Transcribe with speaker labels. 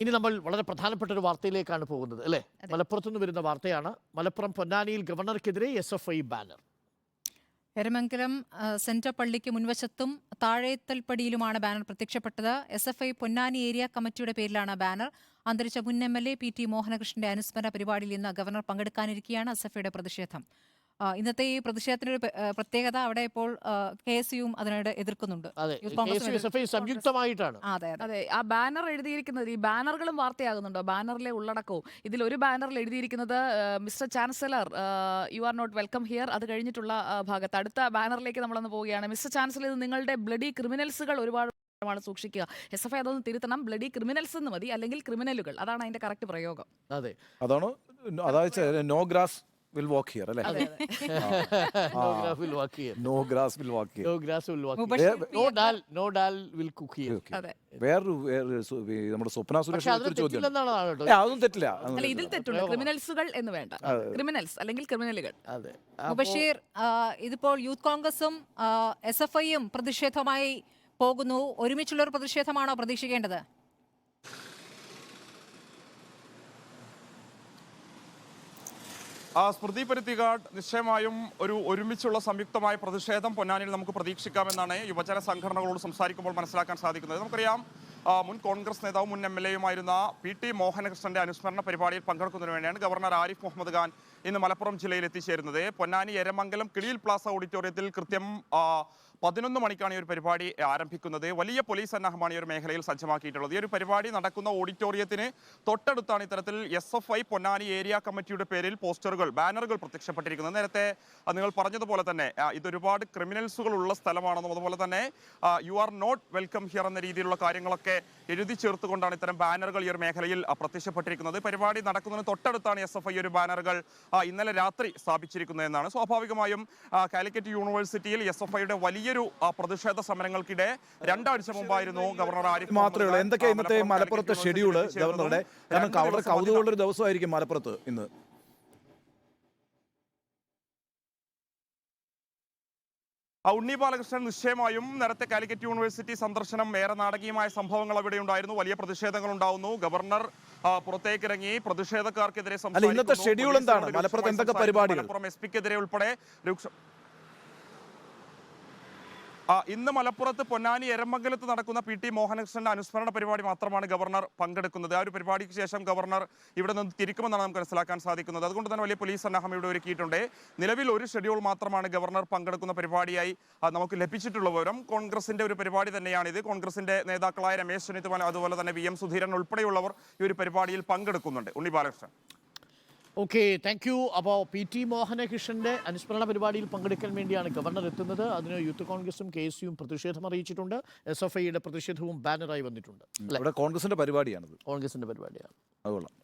Speaker 1: ഇനി നമ്മൾ വളരെ പ്രധാനപ്പെട്ട ഒരു വാർത്തയിലേക്കാണ് പോകുന്നത് അല്ലേ? മലപ്പുറത്തു നിന്ന് വരുന്ന വാർത്തയാണ്. മലപ്പുറം പൊന്നാനിയിൽ ഗവർണർക്കെതിരെ S F I banner
Speaker 2: Eramangalam central പള്ളിക്ക് മുൻവശത്തും താഴേത്തൽപ്പടിയിലുമാണ് ബാനർ പ്രത്യക്ഷപ്പെട്ടത്. S F I Ponnani area കമ്മിറ്റിയുടെ പേരിലാണ് ബാനർ അന്തരിച്ച മുൻ M L A P T മോഹനകൃഷ്ണന്റെ അനുസ്മരണ പരിപാടിയിൽ ഇന്ന് ഗവർണർ പങ്കെടുക്കാനിരിക്കെയാണ് എസ് എഫ് ഐയുടെ പ്രതിഷേധം. ഇന്നത്തെ ഈ പ്രതിഷേധത്തിന്റെ ഒരു പ്രത്യേകത അവിടെ ഇപ്പോൾ കെ എസ് യുവും അതിനോട് എതിർക്കുന്നുണ്ട്.
Speaker 1: സംയുക്തമായിട്ടാണ്.
Speaker 2: അതെ
Speaker 3: ആ ബാനർ എഴുതിയിരിക്കുന്നത് ഈ ബാനറുകളും വാർത്തയാകുന്നുണ്ടോ? ബാനറിലെ ഉള്ളടക്കവും. ഇതിൽ ഒരു ബാനറിൽ എഴുതിയിരിക്കുന്നത് mister chancellor you are not welcome here അത് കഴിഞ്ഞിട്ടുള്ള ഭാഗത്ത്. അടുത്ത ബാനറിലേക്ക് നമ്മളൊന്ന് പോവുകയാണ്. മിസ്റ്റർ ചാൻസലർ ഇത് നിങ്ങളുടെ ബ്ലഡി ക്രിമിനൽസുകൾ ഒരുപാട് ാണ് സൂക്ഷിക്കുക. എസ് എഫ് ഐ അതൊന്ന് തിരുത്തണം. ബ്ലഡി ക്രിമിനൽസ് എന്ന് മതി അല്ലെങ്കിൽ ക്രിമിനലുകൾ. അതാണ് അതിന്റെ കറക്റ്റ് പ്രയോഗം.
Speaker 1: അതെ.
Speaker 4: അതാണ്? അതായത് no grass will walk here അല്ലേ
Speaker 3: അതെ അതെ
Speaker 1: No grass will walk here.
Speaker 4: No grass will walk here
Speaker 1: No grass will walk here.
Speaker 2: Mubasheer
Speaker 1: No dal, no dal will cook here.
Speaker 3: അതെ
Speaker 4: വേറൊരു നമ്മുടെ സ്വപ്ന സുരേഷ് ഒരു ചോദ്യം അതൊന്നും തെറ്റില്ല അതൊന്നും
Speaker 3: അല്ല ഇതിൽ തെറ്റുണ്ട് ക്രിമിനൽസുകൾ എന്ന് വേണ്ട ക്രിമിനൽസ് അല്ലെങ്കിൽ ക്രിമിനലുകൾ
Speaker 1: അതെ.
Speaker 2: മുബഷീർ ഇതിപ്പോൾ യൂത്ത് കോൺഗ്രസും എസ് എഫ് ഐയും പ്രതിഷേധമായി പോകുന്നു. ഒരുമിച്ചുള്ള ഒരു പ്രതിഷേധമാണോ പ്രതീക്ഷിക്കേണ്ടത്?
Speaker 5: സ്മൃതി പരുത്തികാട് നിശ്ചയമായും ഒരു ഒരുമിച്ചുള്ള സംയുക്തമായ പ്രതിഷേധം പൊന്നാനിയിൽ നമുക്ക് പ്രതീക്ഷിക്കാമെന്നാണ് യുവജന സംഘടനകളോട് സംസാരിക്കുമ്പോൾ മനസ്സിലാക്കാൻ സാധിക്കുന്നത്. നമുക്കറിയാം മുൻ കോൺഗ്രസ് നേതാവും മുൻ എം എൽ എയുമായിരുന്ന പി ടി മോഹനകൃഷ്ണന്റെ അനുസ്മരണ പരിപാടിയിൽ പങ്കെടുക്കുന്നതിന് വേണ്ടിയാണ് ഗവർണർ ആരിഫ് മുഹമ്മദ് ഖാൻ ഇന്ന് മലപ്പുറം ജില്ലയിൽ എത്തിച്ചേരുന്നത്. പൊന്നാനി എരമംഗലം കിളിയിൽ പ്ലാസ ഓഡിറ്റോറിയത്തിൽ കൃത്യം പതിനൊന്ന് മണിക്കാണ് ഈ ഒരു പരിപാടി ആരംഭിക്കുന്നത്. വലിയ പോലീസ് സന്നാഹമാണ് ഈ ഒരു മേഖലയിൽ സജ്ജമാക്കിയിട്ടുള്ളത്. ഈ ഒരു പരിപാടി നടക്കുന്ന ഓഡിറ്റോറിയത്തിന് തൊട്ടടുത്താണ് ഇത്തരത്തിൽ S F I Ponnani area കമ്മിറ്റിയുടെ പേരിൽ പോസ്റ്ററുകൾ ബാനറുകൾ പ്രത്യക്ഷപ്പെട്ടിരിക്കുന്നത്. നേരത്തെ നിങ്ങൾ പറഞ്ഞതുപോലെ തന്നെ ഇതൊരുപാട് ക്രിമിനൽസുകൾ ഉള്ള സ്ഥലമാണെന്നും അതുപോലെ തന്നെ you are not welcome here എന്ന രീതിയിലുള്ള കാര്യങ്ങളൊക്കെ എഴുതി ചേർത്തുകൊണ്ടാണ് ഇത്തരം ബാനറുകൾ ഈ ഒരു മേഖലയിൽ പ്രത്യക്ഷപ്പെട്ടിരിക്കുന്നത്. പരിപാടി നടക്കുന്നതിന് തൊട്ടടുത്താണ് എസ് എഫ് ഐ ഒരു ബാനറുകൾ ഇന്നലെ രാത്രി സ്ഥാപിച്ചിരിക്കുന്നത് എന്നാണ്. സ്വാഭാവികമായും കാലിക്കറ്റ് യൂണിവേഴ്സിറ്റിയിൽ എസ് എഫ് ഐയുടെ വലിയൊരു പ്രതിഷേധ സമരങ്ങൾക്കിടെ രണ്ടാഴ്ച മുമ്പായിരുന്നു ഗവർണർ ആരിഫ്
Speaker 4: മാത്രമേ ഉള്ളൂ. എന്തൊക്കെയാ ഇന്നത്തെ മലപ്പുറത്തെ ഷെഡ്യൂൾ
Speaker 5: ഷെഡ്യൂൾ?
Speaker 4: ഗവർണറുടെ? കാരണം വളരെ കൗതുകമുള്ള ഒരു ദിവസമായിരിക്കും മലപ്പുറത്ത് ഇന്ന്.
Speaker 5: ഉണ്ണി ബാലകൃഷ്ണൻ നിശ്ചയമായും നേരത്തെ കാലിക്കറ്റ് യൂണിവേഴ്സിറ്റി സന്ദർശനം ഏറെ നാടകീയമായ സംഭവങ്ങൾ അവിടെ ഉണ്ടായിരുന്നു വലിയ പ്രതിഷേധങ്ങൾ ഉണ്ടാവുന്നു ഗവർണർ പുറത്തേക്ക് ഇറങ്ങി പ്രതിഷേധക്കാർക്കെതിരെ
Speaker 4: ഇന്നത്തെ
Speaker 5: സംസാരിക്കുന്നു.
Speaker 4: എന്താണ്? മലപ്പുറത്ത് എന്തൊക്കെ പരിപാടികൾ?
Speaker 5: മലപ്പുറം എസ് പിക്കെതിരെ ഉൾപ്പെടെ ഇന്ന് മലപ്പുറത്ത് പൊന്നാനി എരമംഗലത്ത് നടക്കുന്ന പി ടി മോഹനകൃഷ്ണന്റെ അനുസ്മരണ പരിപാടി മാത്രമാണ് ഗവർണർ പങ്കെടുക്കുന്നത്. ആ ഒരു പരിപാടിക്ക് ശേഷം ഗവർണർ ഇവിടെ നിന്ന് തിരിക്കുമെന്നാണ് നമുക്ക് മനസ്സിലാക്കാൻ സാധിക്കുന്നത്. അതുകൊണ്ട് തന്നെ വലിയ പോലീസ് സന്നാഹം ഇവിടെ ഒരുക്കിയിട്ടുണ്ട്. നിലവിൽ ഒരു ഷെഡ്യൂൾ മാത്രമാണ് ഗവർണർ പങ്കെടുക്കുന്ന പരിപാടിയായി നമുക്ക് ലഭിച്ചിട്ടുള്ള വിവരം. കോൺഗ്രസിന്റെ ഒരു പരിപാടി തന്നെയാണിത്. കോൺഗ്രസിന്റെ നേതാക്കളായ രമേശ് ചെന്നിത്തല അതുപോലെ തന്നെ വി എം സുധീരൻ ഉൾപ്പെടെയുള്ളവർ ഈ ഒരു പരിപാടിയിൽ പങ്കെടുക്കുന്നുണ്ട്. Unni Balakrishnan.
Speaker 1: Okay thank you അപ്പോൾ പി ടി മോഹനകൃഷ്ണന്റെ അനുസ്മരണ പരിപാടിയിൽ പങ്കെടുക്കാൻ വേണ്ടിയാണ് ഗവർണർ എത്തുന്നത്. അതിന് യൂത്ത് കോൺഗ്രസും കെ എസ് യുവും പ്രതിഷേധം അറിയിച്ചിട്ടുണ്ട്. എസ് എഫ് ഐയുടെ പ്രതിഷേധവും ബാനറായി വന്നിട്ടുണ്ട്.
Speaker 4: ഇവിടെ കോൺഗ്രസിന്റെ പരിപാടിയാണിത്.
Speaker 1: കോൺഗ്രസിന്റെ പരിപാടിയാണ്.
Speaker 4: അതുകൊള്ളാം